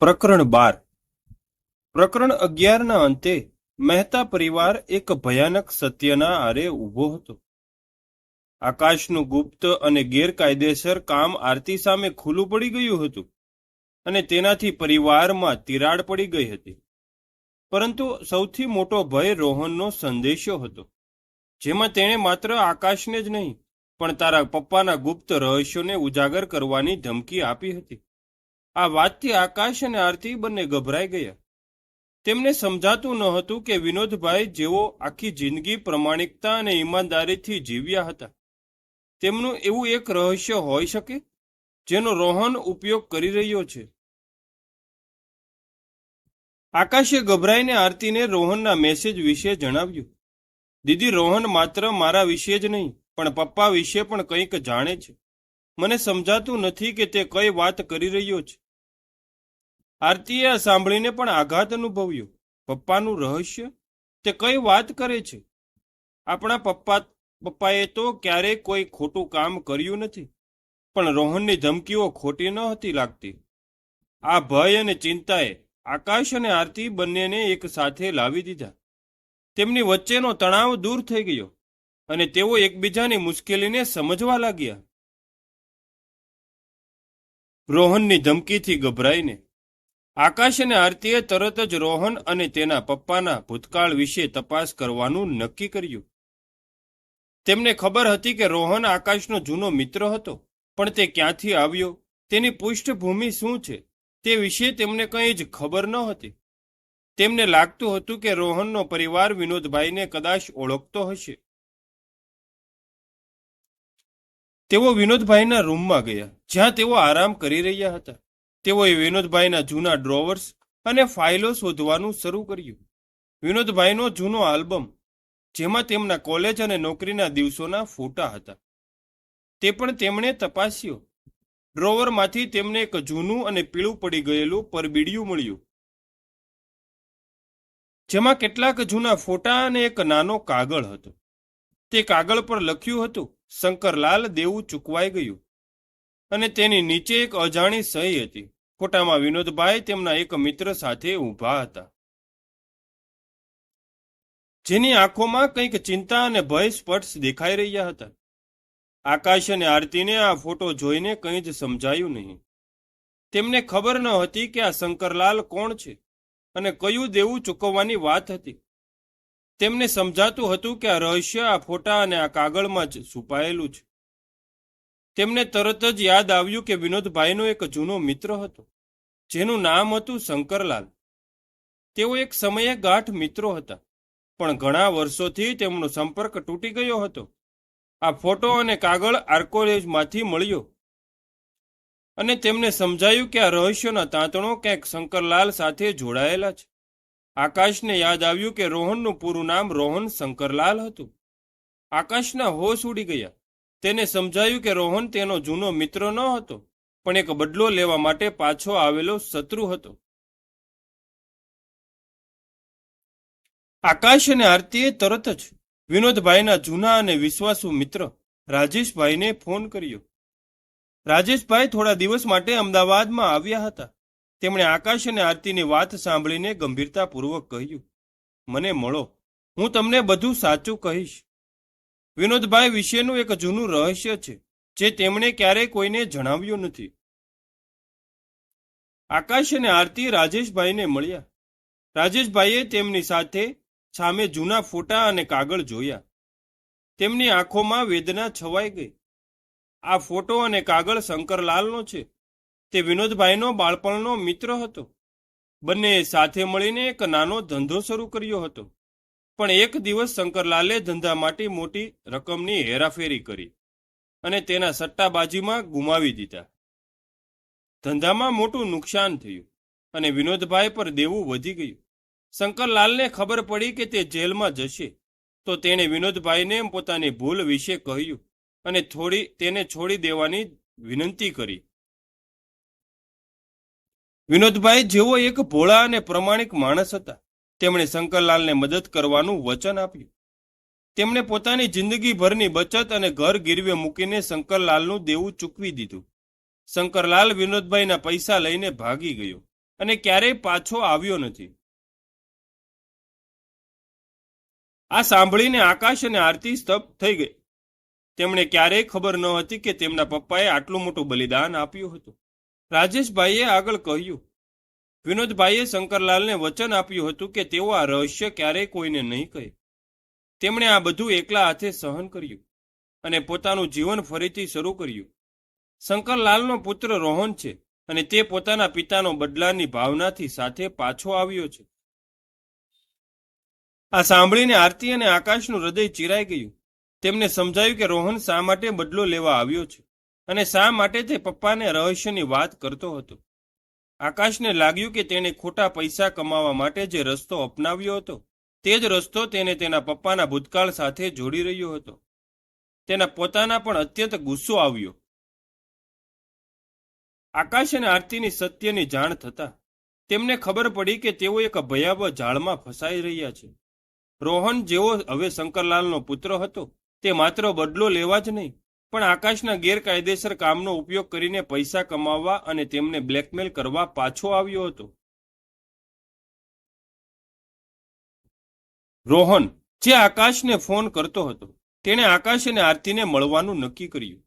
પ્રકરણ બાર. પ્રકરણ અગિયારના અંતે મહેતા પરિવાર એક ભયાનક સત્યના આરે ઊભો હતો. આકાશનું ગુપ્ત અને ગેરકાયદેસર કામ આરતી સામે ખુલ્લું પડી ગયું હતું અને તેનાથી પરિવારમાં તિરાડ પડી ગઈ હતી. પરંતુ સૌથી મોટો ભય રોહનનો સંદેશો હતો. જેમાં તેણે માત્ર આકાશને જ નહીં, પણ તારા પપ્પાના ગુપ્ત રહસ્યોને ઉજાગર કરવાની ધમકી આપી હતી. આ વાતથી આકાશ અને આરતી બંને ગભરાઈ ગયા. તેમને સમજાતું ન હતું કે વિનોદભાઈ જેઓ આખી જિંદગી પ્રમાણિકતા અને ઈમાનદારીથી જીવ્યા હતા. તેમનું એવું એક રહસ્ય હોઈ શકે, જેનો રોહન ઉપયોગ કરી રહ્યો છે. આકાશે ગભરાઈને આરતીને રોહનના મેસેજ વિશે જણાવ્યું. દીદી, રોહન માત્ર મારા વિશે જ નહીં, પણ પપ્પા વિશે પણ કંઈક જાણે છે. મને સમજાતું નથી કે તે કઈ વાત કરી રહ્યો છે. આરતીએ સાંભળીને પણ આઘાત અનુભવ્યો. પપ્પાનું રહસ્ય? તે કઈ વાત કરે છે? આપણા પપ્પા, પપ્પાએ તો ક્યારેય કોઈ ખોટું કામ કર્યું નથી, પણ રોહનની ધમકીઓ ખોટી ન હતી લાગતી. આ ભય અને ચિંતાએ આકાશ અને આરતી બંનેને એક સાથે લાવી દીધા. તેમની વચ્ચેનો તણાવ દૂર થઈ ગયો અને તેઓ એકબીજાની મુશ્કેલીને સમજવા લાગ્યા. રોહનની ધમકીથી ગભરાઈને આકાશ અને આરતીએ તરત જ રોહન અને તેના પપ્પાના ભૂતકાળ વિશે તપાસ કરવાનું નક્કી કર્યું. તેમને ખબર હતી કે રોહન આકાશનો જૂનો મિત્ર હતો, પણ તે ક્યાંથી આવ્યો, તેની પૃષ્ઠભૂમિ શું છે, તે વિશે તેમને કંઈ જ ખબર ન હતી તેમને લાગતું હતું કે રોહનનો પરિવાર વિનોદભાઈને કદાચ ઓળખતો હશે. તેઓ વિનોદભાઈના રૂમમાં ગયા, જ્યાં તેઓ આરામ કરી રહ્યા હતા. તેઓએ વિનોદભાઈના જૂના ડ્રોવર્સ અને ફાઇલો શોધવાનું શરૂ કર્યું. વિનોદભાઈનો જૂનો આલ્બમ, જેમાં તેમના કોલેજ અને નોકરીના દિવસોના ફોટા હતા. તે પણ તેમણે તપાસ્યો. ડ્રોવરમાંથી તેમને એક જૂનું અને પીળું પડી ગયેલું પરબીડિયું મળ્યું. જેમાં કેટલાક જૂના ફોટા અને એક નાનો કાગળ હતો. તે કાગળ પર લખ્યું હતું, શંકરલાલ દેવું ચૂકવાઈ ગયું. અને તેની નીચે એક અજાણી સહી હતી. ફોટામાં વિનોદભાઈ તેમના એક મિત્ર સાથે ઊભા હતા. જેની આંખોમાં કંઈક ચિંતા અને ભય સ્પષ્ટ દેખાઈ રહ્યા હતા. આકાશ અને આરતીને આ ફોટો જોઈને કંઈ જ સમજાયું નહીં. તેમને ખબર ન હતી કે આ શંકરલાલ કોણ છે અને કયું દેવું ચૂકવવાની વાત હતી. તેમને સમજાતું હતું કે આ રહસ્ય આ ફોટા અને આ કાગળમાં જ છુપાયેલું છે. તેમને તરત જ યાદ આવ્યું કે વિનોદભાઈનો એક જૂનો મિત્ર હતો, જેનું નામ હતું શંકરલાલ. તેઓ એક સમયે ગાંઠ મિત્રો હતા, પણ ઘણા વર્ષોથી તેમનો સંપર્ક તૂટી ગયો હતો. આ ફોટો અને કાગળ આર્કોલેજમાંથી મળ્યો અને તેમને સમજાયું કે આ રહસ્યના તાંતણો ક્યાંક શંકરલાલ સાથે જોડાયેલા છે. આકાશને યાદ આવ્યું કે રોહનનું પૂરું નામ રોહન શંકરલાલ હતું. આકાશના હોશ ઉડી ગયા. તેને સમજાયું કે રોહન તેનો જૂનો મિત્ર ન હતો, પણ એક બદલો લેવા માટે પાછો આવેલો શત્રુ હતો. આકાશ અને આરતીએ તરત જ વિનોદભાઈના જૂના અને વિશ્વાસુ મિત્ર રાજેશભાઈને ફોન કર્યો. રાજેશભાઈ થોડા દિવસ માટે અમદાવાદમાં આવ્યા હતા. તેમણે આકાશ અને આરતીની વાત સાંભળીને ગંભીરતાપૂર્વક કહ્યું, મને મળો, હું તમને બધું સાચું કહીશ. વિનોદભાઈ વિશેનું એક જૂનું રહસ્ય છે, જે તેમણે ક્યારેય કોઈને જણાવ્યું નથી. આકાશ અને આરતી રાજેશભાઈને મળ્યા. રાજેશભાઈએ તેમની સાથે સામે જૂના ફોટા અને કાગળ જોયા. તેમની આંખોમાં વેદના છવાઈ ગઈ. આ ફોટો અને કાગળ શંકરલાલનો છે. તે વિનોદભાઈનો બાળપણનો મિત્ર હતો. બંને સાથે મળીને એક નાનો ધંધો શરૂ કર્યો હતો. પણ એક દિવસ શંકરલાલે ધંધા માટે મોટી રકમની હેરાફેરી કરી અને તેના સટ્ટાબાજીમાં ગુમાવી દીધા. ધંધામાં મોટું નુકસાન થયું અને વિનોદભાઈ પર દેવું વધી ગયું. શંકરલાલને ખબર પડી કે તે જેલમાં જશે, તો તેણે વિનોદભાઈને પોતાની ભૂલ વિશે કહ્યું અને થોડી તેને છોડી દેવાની વિનંતી કરી. વિનોદભાઈ જેવો એક ભોળા અને પ્રમાણિક માણસ હતા. તેમણે શંકરલાલને મદદ કરવાનું વચન આપ્યું. તેમણે પોતાની જિંદગીભરની બચત અને ઘર ગીરવે મૂકીને શંકરલાલનું દેવું ચૂકવી દીધું. શંકરલાલ વિનોદભાઈના પૈસા લઈને ભાગી ગયો અને ક્યારેય પાછો આવ્યો નથી. આ સાંભળીને આકાશ અને આરતી સ્તબ્ધ થઈ ગઈ. તેમણે ક્યારેય ખબર ન હતી કે તેમના પપ્પાએ આટલું મોટું બલિદાન આપ્યું હતું. રાજેશભાઈએ આગળ કહ્યું વિનોદભાઈએ શંકરલાલને વચન આપ્યું હતું કે તેઓ આ રહસ્ય ક્યારેય કોઈને નહીં કહે. તેમણે આ બધું એકલા હાથે સહન કર્યું અને પોતાનું જીવન ફરીથી શરૂ કર્યું. શંકરલાલનો પુત્ર રોહન છે અને તે પોતાના પિતાનો બદલાની ભાવનાથી સાથે પાછો આવ્યો છે. આ સાંભળીને આરતી અને આકાશનું હૃદય ચિરાઈ ગયું. તેમને સમજાયું કે રોહન શા માટે બદલો લેવા આવ્યો છે અને શા માટે તે પપ્પાને રહસ્યની વાત કરતો હતો. આકાશને લાગ્યું કે તેણે ખોટા પૈસા કમાવા માટે જે રસ્તો અપનાવ્યો હતો, તે જ રસ્તો તેને તેના પપ્પાના ભૂતકાળ સાથે જોડી રહ્યો હતો. તેના પોતાના પણ અત્યંત ગુસ્સો આવ્યો. આકાશ અને આરતીની સત્યની જાણ થતા, તેમને ખબર પડી કે તેઓ એક ભયાવહ જાળમાં ફસાઈ રહ્યા છે. રોહન જેવો હવે શંકરલાલનો પુત્ર હતો, તે માત્ર બદલો લેવા જ નહીં પણ આકાશના ગેરકાયદેસર કામનો ઉપયોગ કરીને પૈસા કમાવવા અને તેમને બ્લેકમેલ કરવા પાછો આવ્યો હતો. રોહન, જે આકાશને ફોન કરતો હતો, તેણે આકાશ અને આરતીને મળવાનું નક્કી કર્યું.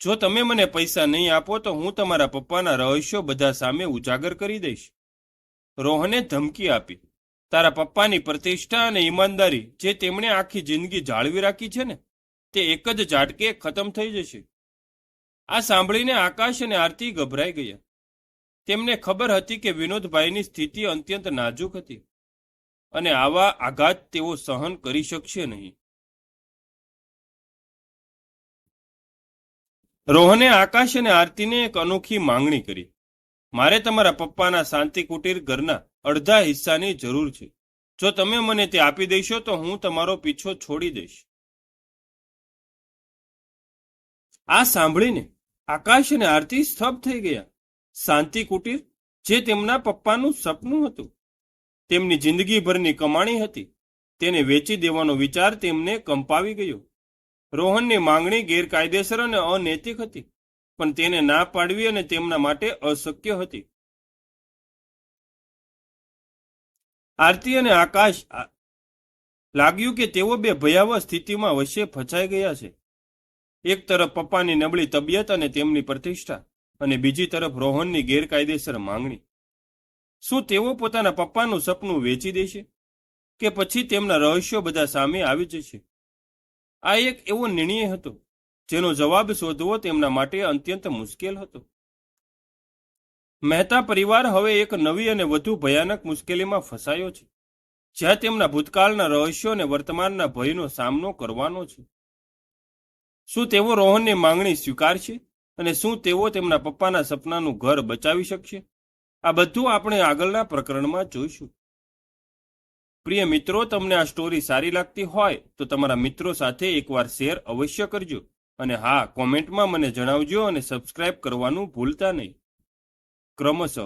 જો તમે મને પૈસા નહીં આપો તો હું તમારા પપ્પાના રહસ્યો બધા સામે ઉજાગર કરી દઈશ. રોહને ધમકી આપી. તારા પપ્પાની પ્રતિષ્ઠા અને ઈમાનદારી, જે તેમણે આખી જિંદગી જાળવી રાખી છે ને? તે એક જ ઝાટકે ખતમ થઈ જશે. આ સાંભળીને આકાશ અને આરતી ગભરાઈ ગયા. તેમને ખબર હતી કે વિનોદભાઈની સ્થિતિ અત્યંત નાજુક હતી અને આવા આઘાત તેઓ સહન કરી શકશે નહીં. રોહને આકાશ અને આરતીને એક અનોખી માંગણી કરી. મારે તમારા પપ્પાના શાંતિ કુટીર ઘરના અડધા હિસ્સાની જરૂર છે. જો તમે મને તે આપી દેશો તો હું તમારો પીછો છોડી દઈશ. આ સાંભળીને આકાશ અને આરતી સ્તબ્ધ થઈ ગયા. શાંતિ કુટીર, જે તેમના પપ્પાનું સપનું હતું, તેમની જિંદગીભરની કમાણી હતી, તેને વેચી દેવાનો વિચાર તેમને કંપાવી ગયો. રોહનની માંગણી ગેરકાયદેસર અને અનૈતિક હતી, પણ તેને ના પાડવી અને તેમના માટે અશક્ય હતી. આરતી અને આકાશ લાગ્યું કે તેઓ બે ભયાવહ સ્થિતિમાં વચ્ચે ફસાઈ ગયા છે. એક તરફ પપ્પાની નબળી તબિયત અને તેમની પ્રતિષ્ઠા, અને બીજી તરફ રોહનની ગેરકાયદેસર માંગણી. શું તેઓ પોતાના પપ્પાનું સપનું વેચી દેશે? કે પછી તેમના રહસ્યો બધા સામે આવી જશે? આ એક એવો નિર્ણય હતો, જેનો જવાબ શોધવો તેમના માટે અત્યંત મુશ્કેલ હતો. મહેતા પરિવાર હવે એક નવી અને વધુ ભયાનક મુશ્કેલીમાં ફસાયો છે, જ્યાં તેમના ભૂતકાળના રહસ્યો અને વર્તમાનના ભયનો સામનો કરવાનો છે. શું તેઓ રોહનની માંગણી સ્વીકારશે અને શું તેઓ તેમના પપ્પાના સપનાનું ઘર બચાવી શકશે? આ બધું આપણે આગળના પ્રકરણમાં જોઈશું. પ્રિય મિત્રો, તમને આ સ્ટોરી સારી લાગતી હોય તો તમારા મિત્રો સાથે એકવાર શેર અવશ્ય કરજો અને હા કોમેન્ટમાં મને જણાવજો અને સબસ્ક્રાઇબ કરવાનું ભૂલતા નહીં. ક્રમશઃ